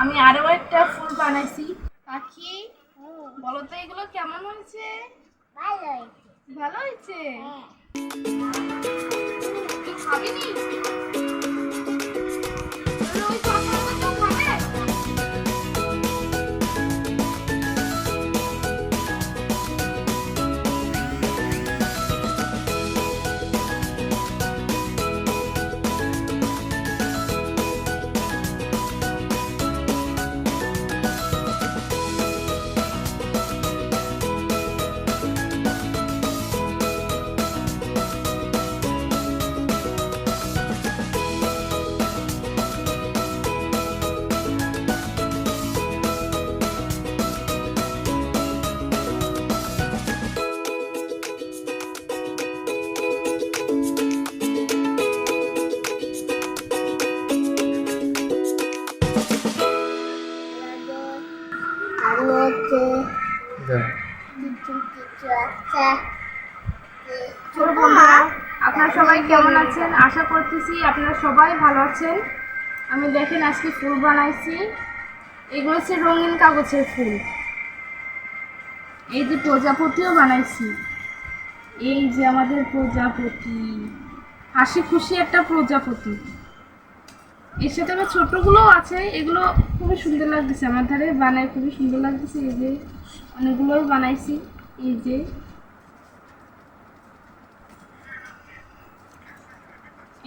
আমি আরও একটা ফুল বানাইছি। পাখি বলো তো এগুলো কেমন হয়েছে? ভালো হয়েছে। ভালো হয়েছে? হ্যাঁ। তুই খাবিনি ছোট বন্ধুরা আপনারা সবাই কেমন আছেন? আশা করতেছি আপনারা সবাই ভালো আছেন। আমি দেখেন আজকে ফুল বানাইছি। এগুলো হচ্ছে রঙিন কাগজের ফুল। এই যে প্রজাপতিও বানাইছি। এই যে আমাদের প্রজাপতি। হাসি খুশি একটা প্রজাপতি। এর সাথে আবার ছোটগুলোও আছে। এগুলো খুবই সুন্দর লাগতেছে আমার ধারে। বানায় খুবই সুন্দর লাগতেছে। এই যে অনেকগুলোই বানাইছি। এই যে।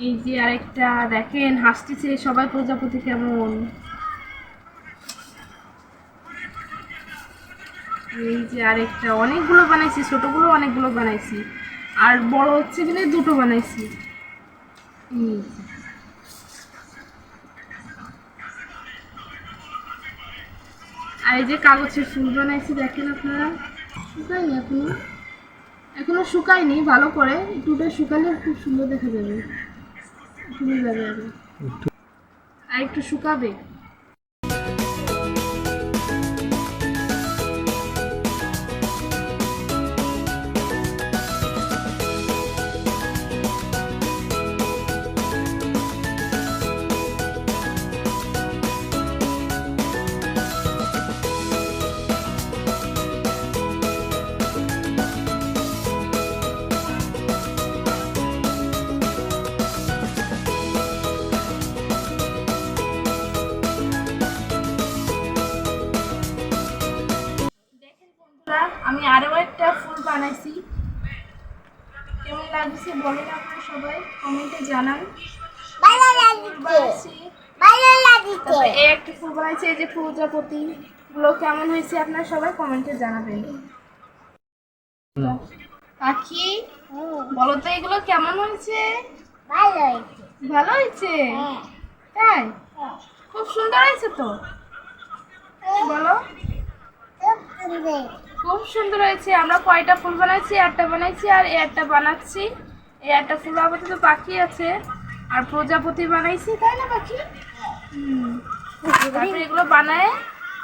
এই যে আরেকটা, দেখেন, হাসতেছে সবাই প্রজাপতি কেমন? এই যে আরেকটা, অনেকগুলো বানাইছি, ছোটগুলো অনেকগুলো বানাইছি। আর বড় হচ্ছে কিনা দুটো বানাইছি। আর এই যে কাগজের ফুল বানাইছি, দেখেন আপনারা? শুকায়নি এখনও। এখনও শুকায়নি, ভালো করে। একটুটা শুকালে খুব সুন্দর দেখা যাবে। শুনে যাবে আরও একটু শুকাবে। বানাইছি। কেমন লাগছে বলেন আপনারা সবাই কমেন্টে জানান। ভালো লাগছে। ভালো লাগছে। এই একটা ফুল বানাইছি এই যে প্রজাপতি গুলো কেমন হয়েছে আপনারা সবাই কমেন্টে জানাবেন। পাখি বলো তো এগুলো কেমন হয়েছে? ভালো হয়েছে। ভালো হয়েছে? হ্যাঁ। তাই? খুব সুন্দর হয়েছে তো? বলো। খুব সুন্দর হয়েছে। আমরা কয়টা ফুল বানাইছি? একটা বানাইছি আর একটা বানাচ্ছি। এই একটা ফুল আপাতত পাখি আছে। আর প্রজাপতি বানাইছি, তাই না পাখি। তারপরে এগুলো বানায়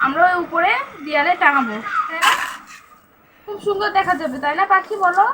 আমরা ওই উপরে দেয়ালে টাঙাবো, তাই না? খুব সুন্দর দেখা যাবে, তাই না পাখি? বলো।